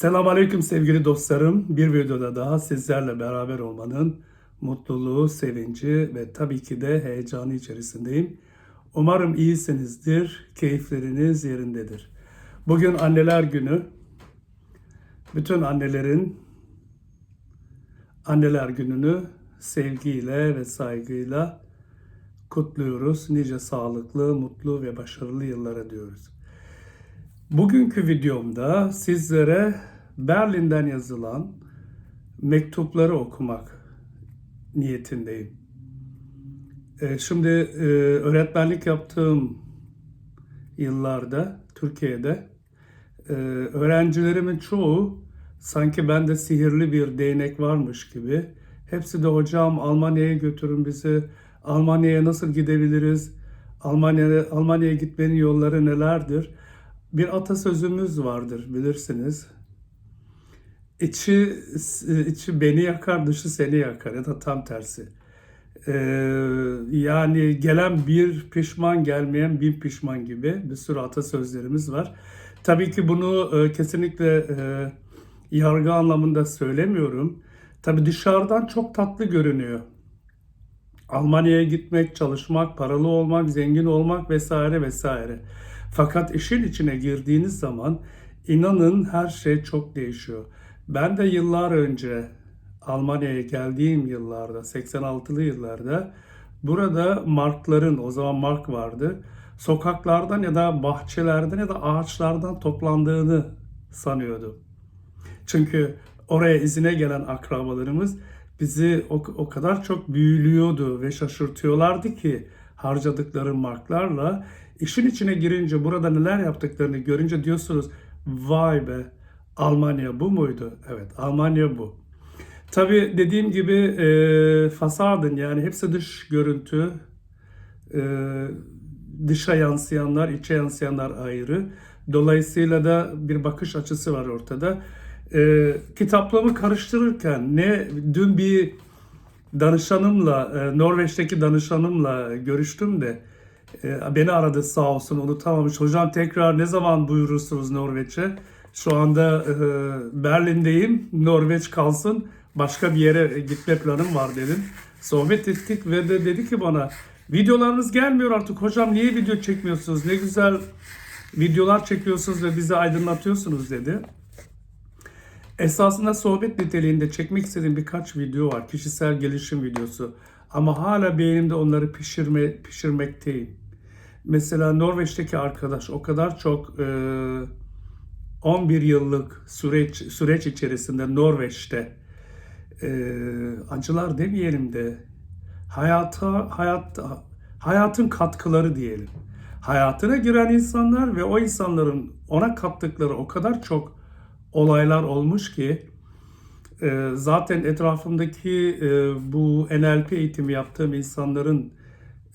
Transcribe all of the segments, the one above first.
Selamünaleyküm sevgili dostlarım. Bir videoda daha sizlerle beraber olmanın mutluluğu, sevinci ve tabii ki de heyecanı içerisindeyim. Umarım iyisinizdir, keyifleriniz yerindedir. Bugün anneler günü. Bütün annelerin anneler gününü sevgiyle ve saygıyla kutluyoruz. Nice sağlıklı, mutlu ve başarılı yıllara diyoruz. Bugünkü videomda sizlere Berlin'den yazılan mektupları okumak niyetindeyim. Ee, Şimdi e, öğretmenlik yaptığım yıllarda Türkiye'de e, öğrencilerimin çoğu sanki bende sihirli bir değnek varmış gibi hepsi de hocam Almanya'ya götürün bizi, Almanya'ya nasıl gidebiliriz, Almanya'ya Almanya'ya gitmenin yolları nelerdir? Bir atasözümüz vardır bilirsiniz. İçi, içi beni yakar, dışı seni yakar ya da tam tersi. Ee, yani gelen bir pişman, gelmeyen bin pişman gibi bir sürü atasözlerimiz var. Tabii ki bunu e, kesinlikle e, yargı anlamında söylemiyorum. Tabii dışarıdan çok tatlı görünüyor. Almanya'ya gitmek, çalışmak, paralı olmak, zengin olmak vesaire vesaire. Fakat işin içine girdiğiniz zaman inanın her şey çok değişiyor. Ben de yıllar önce Almanya'ya geldiğim yıllarda, 86'lı yıllarda burada markların, o zaman mark vardı, sokaklardan ya da bahçelerden ya da ağaçlardan toplandığını sanıyordum. Çünkü oraya izine gelen akrabalarımız bizi o, o kadar çok büyülüyordu ve şaşırtıyorlardı ki harcadıkları marklarla işin içine girince burada neler yaptıklarını görünce diyorsunuz vay be Almanya bu muydu? Evet Almanya bu. Tabi dediğim gibi e, fasadın yani hepsi dış görüntü e, dışa yansıyanlar içe yansıyanlar ayrı. Dolayısıyla da bir bakış açısı var ortada. E, kitaplığımı karıştırırken ne dün bir danışanımla e, Norveç'teki danışanımla görüştüm de e, beni aradı sağ olsun unutamamış. Hocam tekrar ne zaman buyurursunuz Norveç'e? Şu anda e, Berlin'deyim. Norveç kalsın. Başka bir yere gitme planım var dedim. Sohbet ettik ve de dedi ki bana videolarınız gelmiyor artık hocam niye video çekmiyorsunuz? Ne güzel videolar çekiyorsunuz ve bizi aydınlatıyorsunuz dedi. Esasında sohbet niteliğinde çekmek istediğim birkaç video var. Kişisel gelişim videosu. Ama hala beynimde onları pişirme, pişirmekteyim. Mesela Norveç'teki arkadaş o kadar çok e, 11 yıllık süreç süreç içerisinde Norveç'te e, acılar demeyelim de hayata hayat hayatın katkıları diyelim. Hayatına giren insanlar ve o insanların ona kattıkları o kadar çok olaylar olmuş ki e, zaten etrafımdaki e, bu NLP eğitimi yaptığım insanların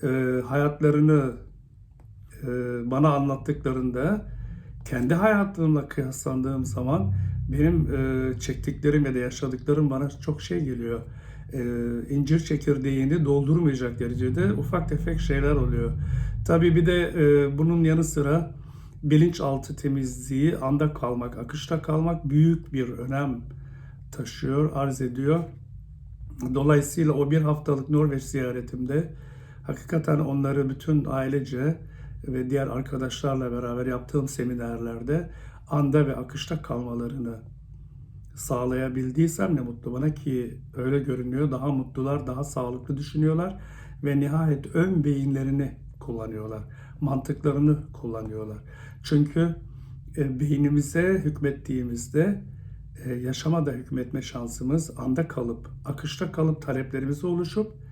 e, hayatlarını e, bana anlattıklarında kendi hayatımla kıyaslandığım zaman benim e, çektiklerim ya da yaşadıklarım bana çok şey geliyor. E, incir çekirdeğini doldurmayacak derecede ufak tefek şeyler oluyor. Tabii bir de e, bunun yanı sıra bilinçaltı temizliği, anda kalmak, akışta kalmak büyük bir önem taşıyor, arz ediyor. Dolayısıyla o bir haftalık Norveç ziyaretimde hakikaten onları bütün ailece ve diğer arkadaşlarla beraber yaptığım seminerlerde anda ve akışta kalmalarını sağlayabildiysem ne mutlu bana ki öyle görünüyor. Daha mutlular, daha sağlıklı düşünüyorlar ve nihayet ön beyinlerini kullanıyorlar. Mantıklarını kullanıyorlar. Çünkü e, beynimize hükmettiğimizde e, yaşama da hükmetme şansımız anda kalıp, akışta kalıp taleplerimizi oluşup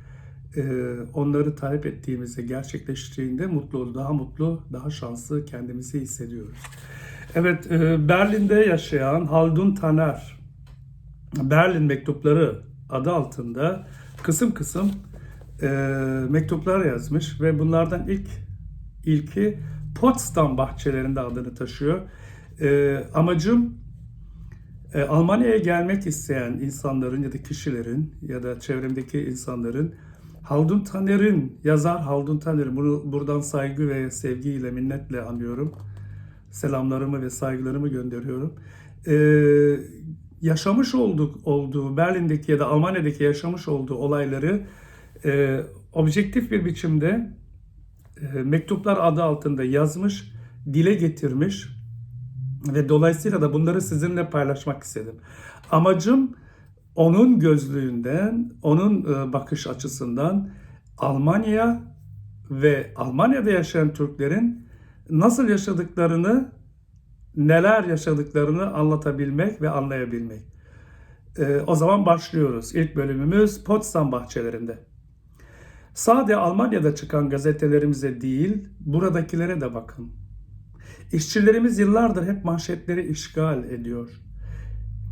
onları talep ettiğimizde gerçekleştiğinde mutlu, daha mutlu, daha şanslı kendimizi hissediyoruz. Evet, e, Berlin'de yaşayan Haldun Taner, Berlin Mektupları adı altında kısım kısım e, mektuplar yazmış ve bunlardan ilk ilki Potsdam bahçelerinde adını taşıyor. E, amacım Almanya'ya gelmek isteyen insanların ya da kişilerin ya da çevremdeki insanların Haldun Taner'in, yazar Haldun Taner'in, bunu buradan saygı ve sevgiyle, minnetle anıyorum. selamlarımı ve saygılarımı gönderiyorum. E, yaşamış olduk olduğu Berlin'deki ya da Almanya'daki yaşamış olduğu olayları e, objektif bir biçimde e, mektuplar adı altında yazmış, dile getirmiş ve dolayısıyla da bunları sizinle paylaşmak istedim. Amacım onun gözlüğünden, onun e, bakış açısından Almanya ve Almanya'da yaşayan Türklerin nasıl yaşadıklarını, neler yaşadıklarını anlatabilmek ve anlayabilmek. E, o zaman başlıyoruz. İlk bölümümüz Potsdam bahçelerinde. Sade Almanya'da çıkan gazetelerimize değil, buradakilere de bakın. İşçilerimiz yıllardır hep manşetleri işgal ediyor.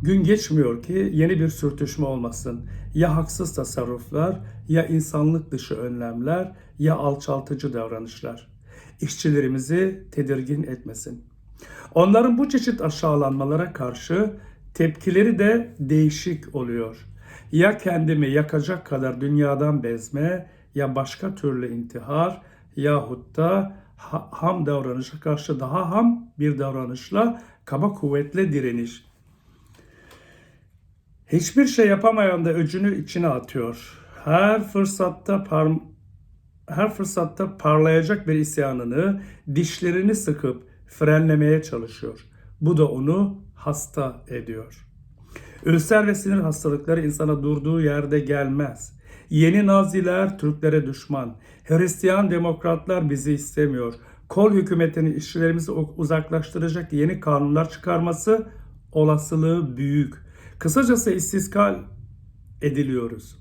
Gün geçmiyor ki yeni bir sürtüşme olmasın. Ya haksız tasarruflar, ya insanlık dışı önlemler, ya alçaltıcı davranışlar. İşçilerimizi tedirgin etmesin. Onların bu çeşit aşağılanmalara karşı tepkileri de değişik oluyor. Ya kendimi yakacak kadar dünyadan bezme, ya başka türlü intihar, yahut da ham davranışa karşı daha ham bir davranışla kaba kuvvetle direniş. Hiçbir şey yapamayan da öcünü içine atıyor. Her fırsatta par her fırsatta parlayacak bir isyanını dişlerini sıkıp frenlemeye çalışıyor. Bu da onu hasta ediyor. Ülser ve sinir hastalıkları insana durduğu yerde gelmez. Yeni Naziler Türklere düşman. Hristiyan demokratlar bizi istemiyor. Kol hükümetinin işçilerimizi uzaklaştıracak yeni kanunlar çıkarması olasılığı büyük. Kısacası istiskal ediliyoruz.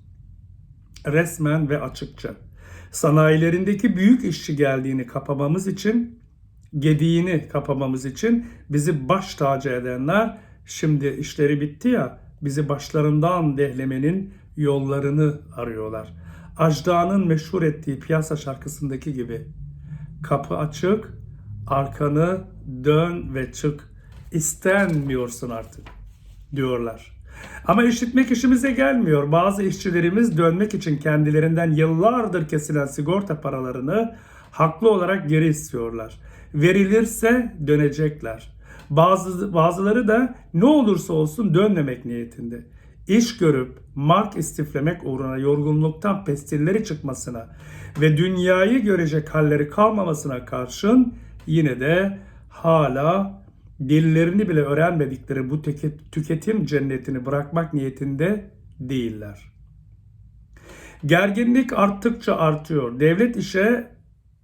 Resmen ve açıkça. Sanayilerindeki büyük işçi geldiğini kapamamız için, gediğini kapamamız için bizi baş tacı edenler şimdi işleri bitti ya bizi başlarından dehlemenin yollarını arıyorlar. Ajda'nın meşhur ettiği piyasa şarkısındaki gibi kapı açık, arkanı dön ve çık. İstenmiyorsun artık diyorlar. Ama işitmek işimize gelmiyor. Bazı işçilerimiz dönmek için kendilerinden yıllardır kesilen sigorta paralarını haklı olarak geri istiyorlar. Verilirse dönecekler. Bazı bazıları da ne olursa olsun dönmemek niyetinde. İş görüp mark istiflemek uğruna yorgunluktan pestilleri çıkmasına ve dünyayı görecek halleri kalmamasına karşın yine de hala dillerini bile öğrenmedikleri bu tüketim cennetini bırakmak niyetinde değiller. Gerginlik arttıkça artıyor. Devlet işe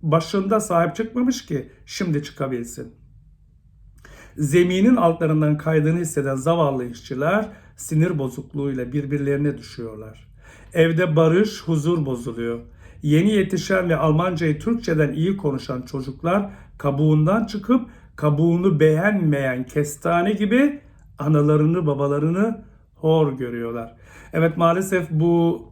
başında sahip çıkmamış ki şimdi çıkabilsin. Zeminin altlarından kaydığını hisseden zavallı işçiler sinir bozukluğuyla birbirlerine düşüyorlar. Evde barış, huzur bozuluyor. Yeni yetişen ve Almancayı Türkçeden iyi konuşan çocuklar kabuğundan çıkıp kabuğunu beğenmeyen kestane gibi analarını babalarını hor görüyorlar. Evet maalesef bu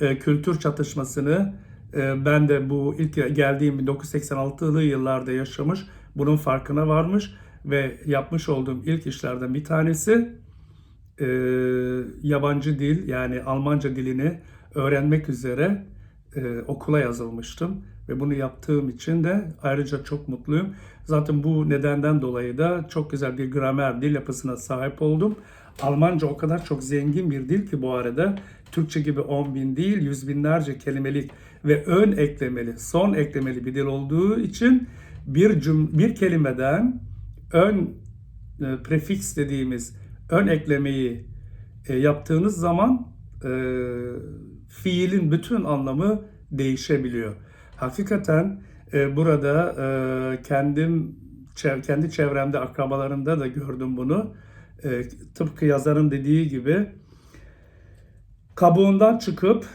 e, kültür çatışmasını e, ben de bu ilk geldiğim 1986'lı yıllarda yaşamış, bunun farkına varmış ve yapmış olduğum ilk işlerden bir tanesi e, yabancı dil yani Almanca dilini öğrenmek üzere e, okula yazılmıştım ve bunu yaptığım için de ayrıca çok mutluyum. Zaten bu nedenden dolayı da çok güzel bir gramer, dil yapısına sahip oldum. Almanca o kadar çok zengin bir dil ki bu arada Türkçe gibi 10 bin değil yüz binlerce kelimelik ve ön eklemeli, son eklemeli bir dil olduğu için bir cüm bir kelimeden ön e, prefiks dediğimiz ön eklemeyi e, yaptığınız zaman e, fiilin bütün anlamı değişebiliyor. Hakikaten e, burada e, kendim çev, kendi çevremde akrabalarımda da gördüm bunu. E, tıpkı yazarın dediği gibi kabuğundan çıkıp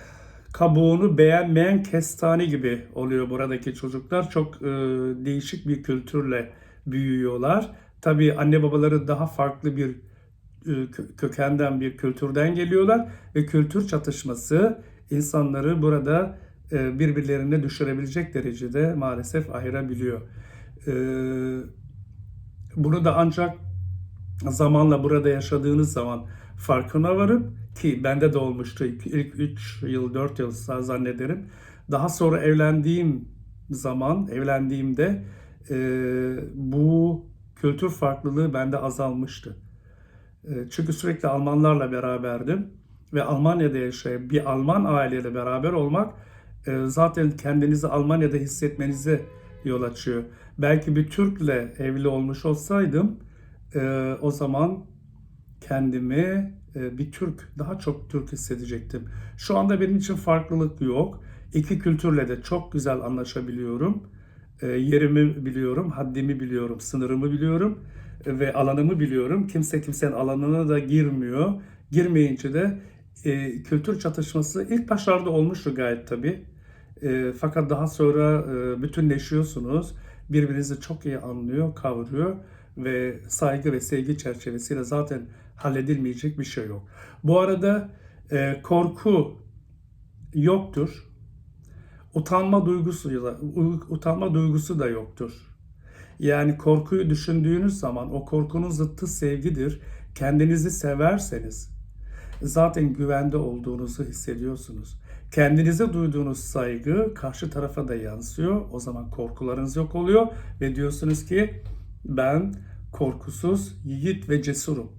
kabuğunu beğenmeyen kestane gibi oluyor buradaki çocuklar. Çok e, değişik bir kültürle büyüyorlar. Tabii anne babaları daha farklı bir e, kökenden bir kültürden geliyorlar ve kültür çatışması insanları burada birbirlerine düşürebilecek derecede maalesef ayırabiliyor. E, bunu da ancak zamanla burada yaşadığınız zaman farkına varıp ki bende de olmuştu ilk 3 yıl 4 yıl zannederim. Daha sonra evlendiğim zaman evlendiğimde e, bu kültür farklılığı bende azalmıştı. E, çünkü sürekli Almanlarla beraberdim ve Almanya'da yaşayan bir Alman aileyle beraber olmak e, zaten kendinizi Almanya'da hissetmenize yol açıyor. Belki bir Türk'le evli olmuş olsaydım e, o zaman kendimi e, bir Türk, daha çok Türk hissedecektim. Şu anda benim için farklılık yok. İki kültürle de çok güzel anlaşabiliyorum. E, yerimi biliyorum, haddimi biliyorum, sınırımı biliyorum e, ve alanımı biliyorum. Kimse kimsenin alanına da girmiyor. Girmeyince de e, kültür çatışması ilk başlarda olmuştu gayet tabii. E, fakat daha sonra e, bütünleşiyorsunuz. Birbirinizi çok iyi anlıyor, kavruyor ve saygı ve sevgi çerçevesiyle zaten halledilmeyecek bir şey yok. Bu arada e, korku yoktur. Utanma duygusu da utanma duygusu da yoktur. Yani korkuyu düşündüğünüz zaman o korkunun zıttı sevgidir. Kendinizi severseniz zaten güvende olduğunuzu hissediyorsunuz. Kendinize duyduğunuz saygı karşı tarafa da yansıyor. O zaman korkularınız yok oluyor ve diyorsunuz ki ben korkusuz, yiğit ve cesurum.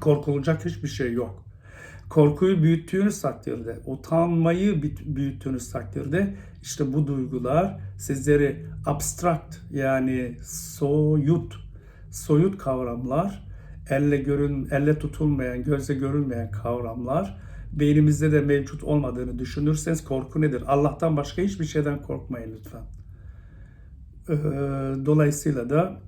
Korkulacak hiçbir şey yok. Korkuyu büyüttüğünüz takdirde, utanmayı büyüttüğünüz takdirde işte bu duygular sizleri abstrakt yani soyut, soyut kavramlar, elle görün, elle tutulmayan, gözle görülmeyen kavramlar beynimizde de mevcut olmadığını düşünürseniz korku nedir? Allah'tan başka hiçbir şeyden korkmayın lütfen. Ee, dolayısıyla da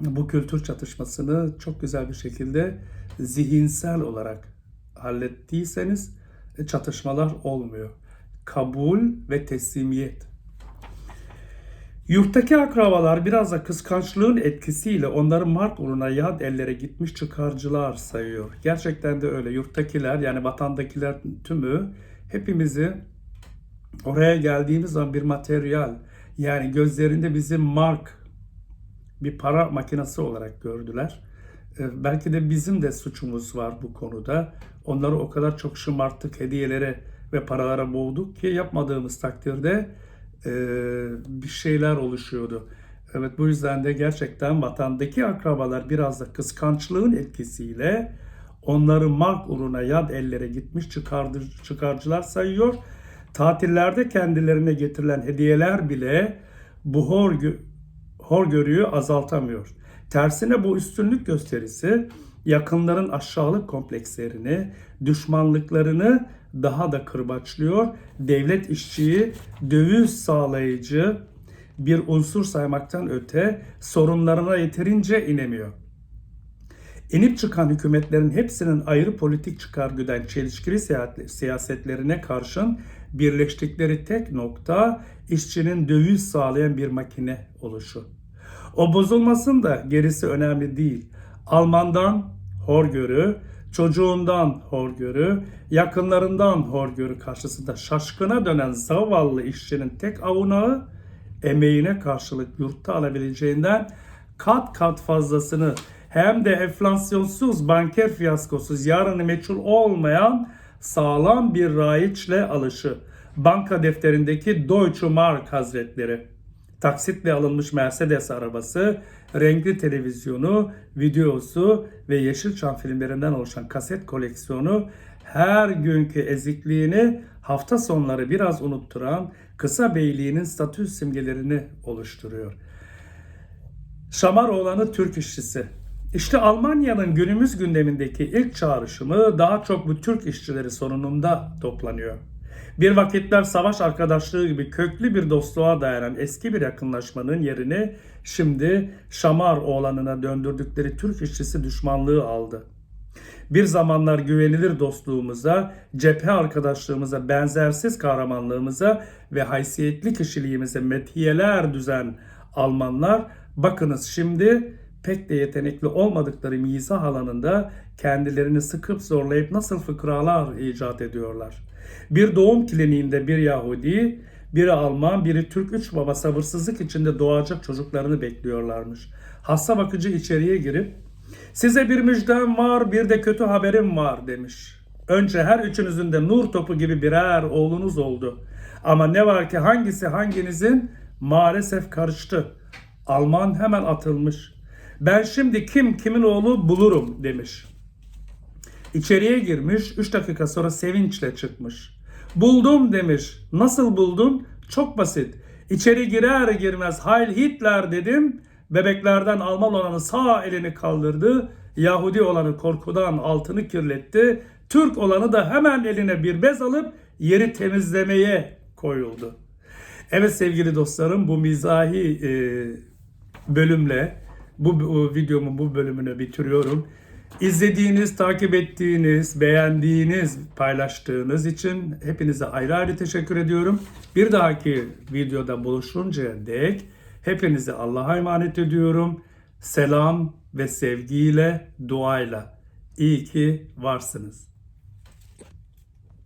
bu kültür çatışmasını çok güzel bir şekilde zihinsel olarak hallettiyseniz e, çatışmalar olmuyor. Kabul ve teslimiyet. Yurttaki akrabalar biraz da kıskançlığın etkisiyle onları mark uğruna yad ellere gitmiş çıkarcılar sayıyor. Gerçekten de öyle. Yurttakiler yani vatandakiler tümü hepimizi oraya geldiğimiz zaman bir materyal yani gözlerinde bizim mark bir para makinesi olarak gördüler. Ee, belki de bizim de suçumuz var bu konuda. Onları o kadar çok şımarttık, hediyelere ve paralara boğduk ki yapmadığımız takdirde bir şeyler oluşuyordu. Evet bu yüzden de gerçekten vatandaki akrabalar biraz da kıskançlığın etkisiyle onları mark uğruna yad ellere gitmiş çıkardı, çıkarcılar sayıyor. Tatillerde kendilerine getirilen hediyeler bile bu hor, horgörüyü azaltamıyor. Tersine bu üstünlük gösterisi yakınların aşağılık komplekslerini, düşmanlıklarını daha da kırbaçlıyor. Devlet işçiyi döviz sağlayıcı bir unsur saymaktan öte sorunlarına yeterince inemiyor. İnip çıkan hükümetlerin hepsinin ayrı politik çıkar güden çelişkili siyasetlerine karşın birleştikleri tek nokta işçinin döviz sağlayan bir makine oluşu. O bozulmasın da gerisi önemli değil. Almandan horgörü, çocuğundan horgörü, yakınlarından horgörü karşısında şaşkına dönen zavallı işçinin tek avunağı emeğine karşılık yurtta alabileceğinden kat kat fazlasını hem de enflasyonsuz banker fiyaskosuz yarını meçhul olmayan sağlam bir raiçle alışı. Banka defterindeki Deutsche Mark Hazretleri. Taksitle alınmış Mercedes arabası, renkli televizyonu, videosu ve Yeşilçam filmlerinden oluşan kaset koleksiyonu her günkü ezikliğini hafta sonları biraz unutturan kısa beyliğinin statü simgelerini oluşturuyor. Şamaroğlan'ı Türk işçisi. İşte Almanya'nın günümüz gündemindeki ilk çağrışımı daha çok bu Türk işçileri sonunda toplanıyor. Bir vakitler savaş arkadaşlığı gibi köklü bir dostluğa dayanan eski bir yakınlaşmanın yerini şimdi Şamar oğlanına döndürdükleri Türk işçisi düşmanlığı aldı. Bir zamanlar güvenilir dostluğumuza, cephe arkadaşlığımıza, benzersiz kahramanlığımıza ve haysiyetli kişiliğimize metiyeler düzen Almanlar bakınız şimdi pek de yetenekli olmadıkları mizah alanında kendilerini sıkıp zorlayıp nasıl fıkralar icat ediyorlar. Bir doğum kliniğinde bir Yahudi, biri Alman, biri Türk üç baba sabırsızlık içinde doğacak çocuklarını bekliyorlarmış. Hasta bakıcı içeriye girip size bir müjdem var bir de kötü haberim var demiş. Önce her üçünüzün de nur topu gibi birer oğlunuz oldu. Ama ne var ki hangisi hanginizin maalesef karıştı. Alman hemen atılmış. Ben şimdi kim kimin oğlu bulurum demiş. İçeriye girmiş, 3 dakika sonra sevinçle çıkmış. Buldum demiş. Nasıl buldun? Çok basit. İçeri girer girmez Heil Hitler dedim. Bebeklerden Alman olanı sağ elini kaldırdı. Yahudi olanı korkudan altını kirletti. Türk olanı da hemen eline bir bez alıp yeri temizlemeye koyuldu. Evet sevgili dostlarım bu mizahi e, bölümle bu, bu videomun bu bölümünü bitiriyorum. İzlediğiniz, takip ettiğiniz, beğendiğiniz, paylaştığınız için hepinize ayrı ayrı teşekkür ediyorum. Bir dahaki videoda buluşuncaya dek hepinizi Allah'a emanet ediyorum. Selam ve sevgiyle, duayla. İyi ki varsınız.